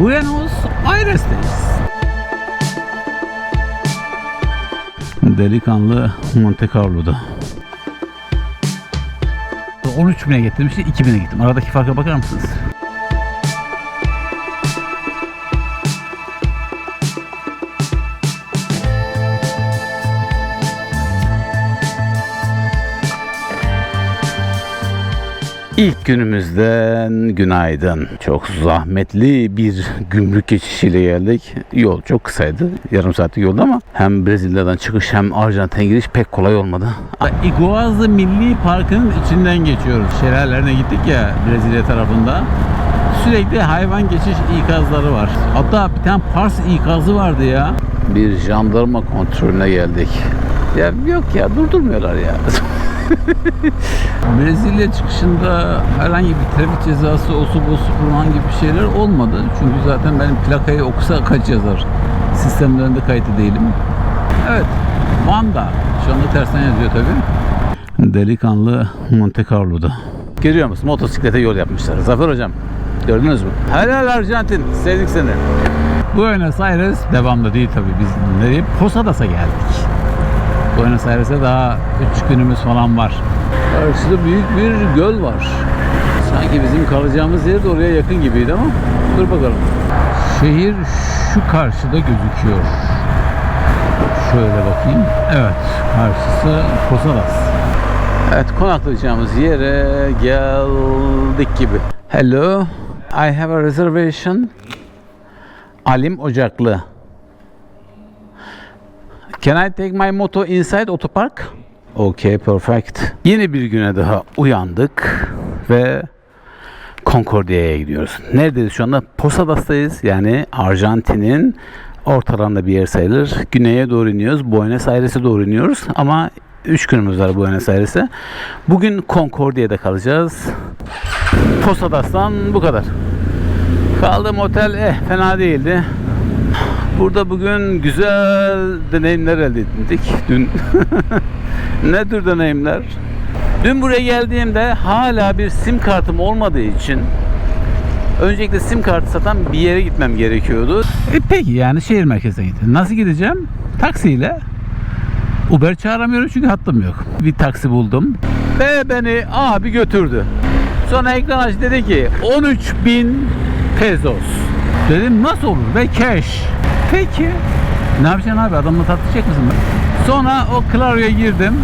Buenos Aires'teyiz. Delikanlı Monte Carlo'da. 13 bine getirmişti, 2000'e gittim. Aradaki farka bakar mısınız? İlk günümüzden günaydın. Çok zahmetli bir gümrük geçişiyle geldik. Yol çok kısaydı. Yarım saatlik yolda ama hem Brezilya'dan çıkış hem Arjantin'e giriş pek kolay olmadı. Iguazu Milli Parkı'nın içinden geçiyoruz. Şelalelerine gittik ya Brezilya tarafında. Sürekli hayvan geçiş ikazları var. Hatta bir tane Pars ikazı vardı ya. Bir jandarma kontrolüne geldik. Ya yok ya durdurmuyorlar ya. Brezilya çıkışında herhangi bir trafik cezası, osu bosu falan gibi şeyler olmadı. Çünkü zaten benim plakayı okusa kaç yazar. Sistemlerinde kayıtlı değilim. Evet, Van'da. Şu anda tersten yazıyor tabii. Delikanlı Monte Carlo'da. Görüyor musun? Motosiklete yol yapmışlar. Zafer hocam, gördünüz mü? Helal Arjantin, sevdik seni. Buenos Aires devamlı değil tabii. Biz nereye? Posadas'a geldik. Buenos Aires'e daha 3 günümüz falan var. Karşıda büyük bir göl var. Sanki bizim kalacağımız yer de oraya yakın gibiydi ama dur bakalım. Şehir şu karşıda gözüküyor. Şöyle bakayım. Evet, karşısı Posadas. Evet, konaklayacağımız yere geldik gibi. Hello, I have a reservation. Alim Ocaklı. Can I take my moto inside otopark? Okay, perfect. Yeni bir güne daha uyandık ve Concordia'ya gidiyoruz. Neredeyiz şu anda? Posadas'tayız. Yani Arjantin'in ortalarında bir yer sayılır. Güneye doğru iniyoruz. Buenos Aires'e doğru iniyoruz. Ama 3 günümüz var Buenos Aires'e. Bugün Concordia'da kalacağız. Posadas'tan bu kadar. Kaldığım otel eh fena değildi. Burada bugün güzel deneyimler elde ettik dün. ne tür deneyimler? Dün buraya geldiğimde hala bir sim kartım olmadığı için öncelikle sim kartı satan bir yere gitmem gerekiyordu. E peki yani şehir merkezine gittim. Nasıl gideceğim? Taksiyle. Uber çağıramıyorum çünkü hattım yok. Bir taksi buldum ve beni abi götürdü. Sonra ekran açtı dedi ki 13.000 pesos. Dedim nasıl olur ve cash. Peki. Ne yapacaksın abi? Adamla tartışacak mısın? Sonra o Clario'ya girdim.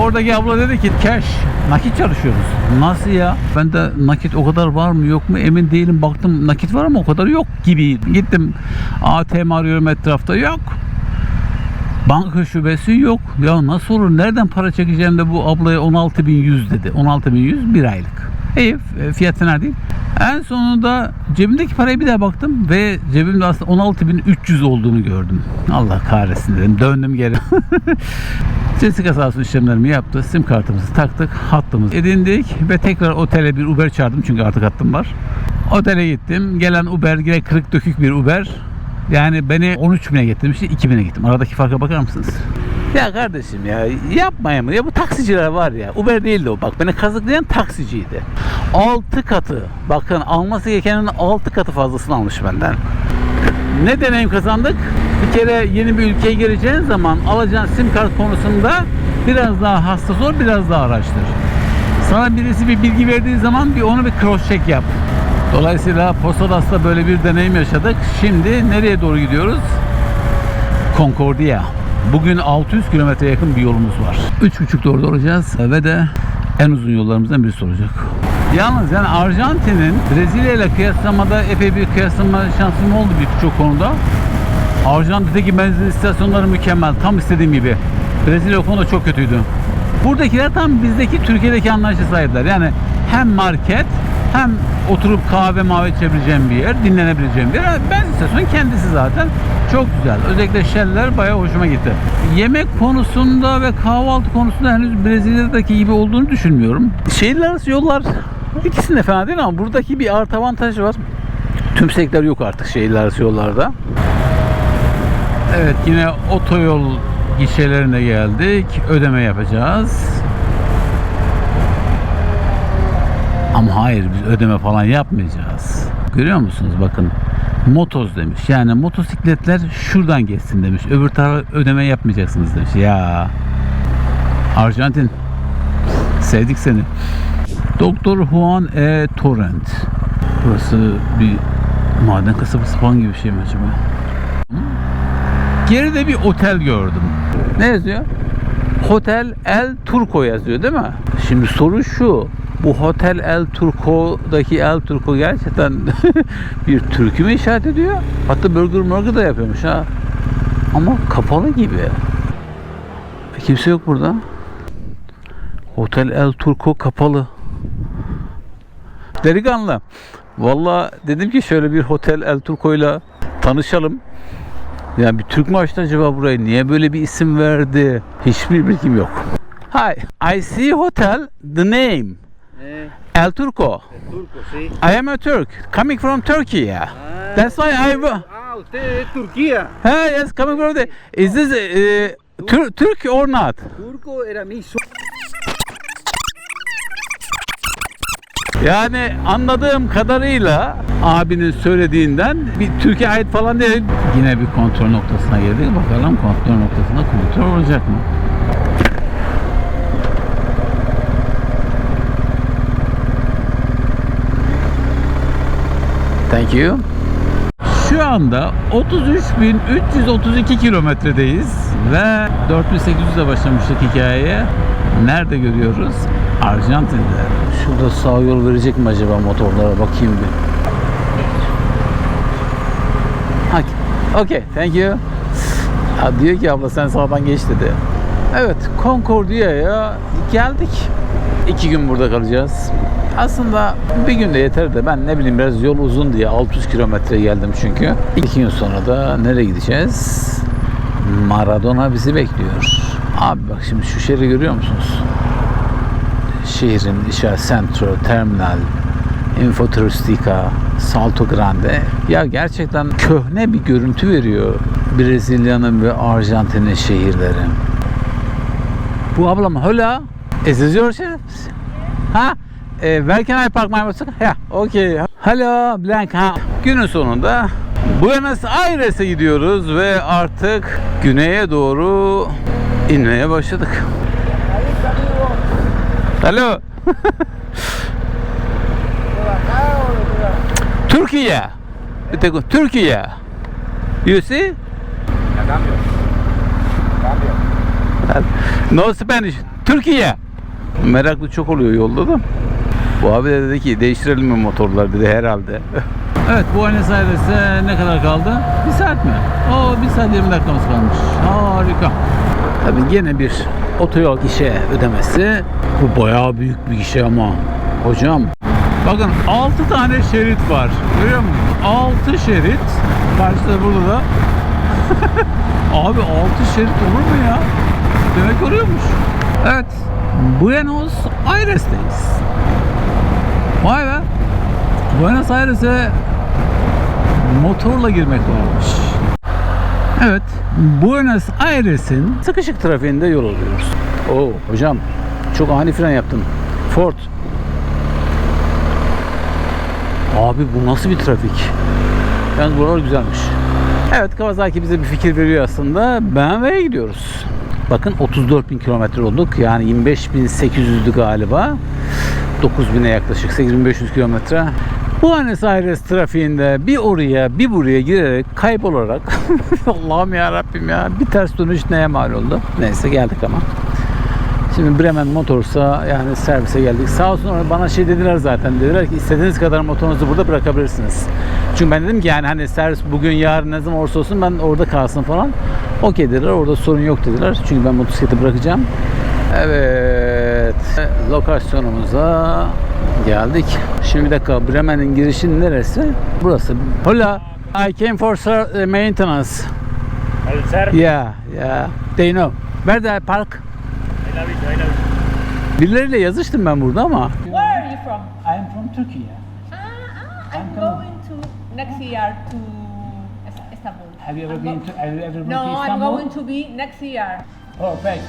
Oradaki abla dedi ki cash. Nakit çalışıyoruz. Nasıl ya? Ben de nakit o kadar var mı yok mu emin değilim. Baktım nakit var ama o kadar yok gibi. Gittim ATM arıyorum etrafta yok. Banka şubesi yok. Ya nasıl olur? Nereden para çekeceğim de bu ablaya 16.100 dedi. 16.100 bir aylık. İyi fiyat fena değil. En sonunda cebimdeki paraya bir daha baktım ve cebimde aslında 16.300 olduğunu gördüm. Allah kahretsin dedim. Döndüm geri. Jessica sağ olsun işlemlerimi yaptı. Sim kartımızı taktık. Hattımızı edindik ve tekrar otele bir Uber çağırdım çünkü artık hattım var. Otele gittim. Gelen Uber yine kırık dökük bir Uber. Yani beni 13 bine getirmişti 2000'e gittim. Aradaki farka bakar mısınız? Ya kardeşim ya yapmayın mı? Ya bu taksiciler var ya. Uber değildi o. Bak beni kazıklayan taksiciydi. 6 katı. Bakın alması gerekenin 6 katı fazlasını almış benden. Ne deneyim kazandık? Bir kere yeni bir ülkeye gireceğin zaman alacağın sim kart konusunda biraz daha hassas ol, biraz daha araştır. Sana birisi bir bilgi verdiği zaman bir onu bir cross check yap. Dolayısıyla Posadas'ta böyle bir deneyim yaşadık. Şimdi nereye doğru gidiyoruz? Concordia. Bugün 600 kilometre yakın bir yolumuz var. 3.30 doğru olacağız ve de en uzun yollarımızdan birisi olacak. Yalnız yani Arjantin'in Brezilya ile kıyaslamada epey bir kıyaslama şansım oldu birçok konuda. Arjantin'deki benzin istasyonları mükemmel. Tam istediğim gibi. Brezilya konuda çok kötüydü. Buradakiler tam bizdeki Türkiye'deki anlayışa sahipler. Yani hem market hem oturup kahve mavi içebileceğim bir yer, dinlenebileceğim bir yer. Benzin istasyonu kendisi zaten çok güzel. Özellikle Shell'ler bayağı hoşuma gitti. Yemek konusunda ve kahvaltı konusunda henüz Brezilya'daki gibi olduğunu düşünmüyorum. Şehirler arası yollar ikisinde fena değil ama buradaki bir artı avantajı var. Tümsekler yok artık arası yollarda. Evet yine otoyol gişelerine geldik. Ödeme yapacağız. Ama hayır biz ödeme falan yapmayacağız. Görüyor musunuz bakın. Motoz demiş. Yani motosikletler şuradan geçsin demiş. Öbür tarafa ödeme yapmayacaksınız demiş. Ya Arjantin sevdik seni. Doktor Juan E. Torrent. Burası bir maden kasabası falan gibi bir şey mi acaba? Geride bir otel gördüm. Ne yazıyor? Hotel El Turco yazıyor değil mi? Şimdi soru şu. Bu Hotel El Turco'daki El Turco gerçekten bir türkü mü işaret ediyor? Hatta burger burger da yapıyormuş ha. Ama kapalı gibi. Kimse yok burada. Hotel El Turco kapalı. Delikanlı. Valla dedim ki şöyle bir Hotel El Turco'yla tanışalım. Yani bir Türk mü açtı acaba burayı? Niye böyle bir isim verdi? Hiçbir bilgim yok. Hi, I see hotel, the name. Eh, El Turco. turco, sí. I am a Turk, coming from Turkey. Yeah. That's why I... Ah, usted es Turquía. Hey, yes, coming from the... Is this uh, Tur- Turk or not? Turco era mi Yani anladığım kadarıyla abinin söylediğinden bir Türkiye ait falan değil. Yine bir kontrol noktasına girdik. Bakalım kontrol noktasında kontrol olacak mı? Thank you. Şu anda 33.332 kilometredeyiz ve 4800'e başlamıştık hikayeye. Nerede görüyoruz? Arjantin'de. Şurada sağ yol verecek mi acaba motorlara bakayım bir. Okay, okay thank you. Ha, diyor ki abla sen sağdan geç dedi. Evet Concordia'ya geldik. İki gün burada kalacağız. Aslında bir günde yeter de ben ne bileyim biraz yol uzun diye 600 kilometre geldim çünkü. İki gün sonra da nereye gideceğiz? Maradona bizi bekliyor. Abi bak şimdi şu şehri görüyor musunuz? Şehrin işaret Centro, Terminal, Infoturistica, Salto Grande. Ya gerçekten köhne bir görüntü veriyor Brezilya'nın ve Arjantin'in şehirleri. Bu ablam this your ship? Ha? E, where can I park my motorcycle? Yeah, okay. Hello, Blank. Ha. Günün sonunda Buenos Aires'e gidiyoruz ve artık güneye doğru inmeye başladık. Hello. Türkiye. Türkiye. You see? No Spanish. Türkiye. Meraklı çok oluyor yolda da. Bu abi de dedi ki değiştirelim mi motorlar dedi herhalde. evet Buenos Aires'e ne kadar kaldı? Bir saat mi? Oo bir saat 20 dakikamız kalmış. Harika. Tabii gene bir otoyol gişe ödemesi. Bu bayağı büyük bir gişe ama. Hocam bakın 6 tane şerit var. Görüyor musunuz? 6 şerit. Karşıda burada da Abi 6 şerit olur mu ya? Demek oluyormuş. Evet. Buenos Aires'teyiz. Vay be. Buenos Aires'e motorla girmek varmış. Evet. Buenos Aires'in sıkışık trafiğinde yol alıyoruz. Oo hocam çok ani fren yaptın. Ford. Abi bu nasıl bir trafik? Yalnız buralar güzelmiş. Evet Kawasaki bize bir fikir veriyor aslında. BMW'ye gidiyoruz. Bakın 34 bin kilometre olduk. Yani 25.800'dü galiba. 9000'e yaklaşık 8500 kilometre. Buenos Aires trafiğinde bir oraya bir buraya girerek kaybolarak Allah'ım ya Rabbim ya bir ters dönüş neye mal oldu? Neyse geldik ama. Şimdi Bremen Motors'a yani servise geldik. Sağ olsun bana şey dediler zaten. Dediler ki istediğiniz kadar motorunuzu burada bırakabilirsiniz. Çünkü ben dedim ki yani hani servis bugün yarın ne zaman olursa olsun ben orada kalsın falan. Okey dediler. Orada sorun yok dediler. Çünkü ben motosikleti bırakacağım. Evet. Lokasyonumuza geldik. Şimdi bir dakika Bremen'in girişi neresi? Burası. Hola. I came for ser- maintenance. El ser, Yeah, yeah. They know. Where I park? ahí la vi, ahí la vi. Birileriyle yazıştım ben burada ama. Where are you from? I am from Turkey. Ah, ah, I'm going to next year to Istanbul. Have you ever I'm been to have you ever been No, to I'm Istanbul? going to be next year. Perfect.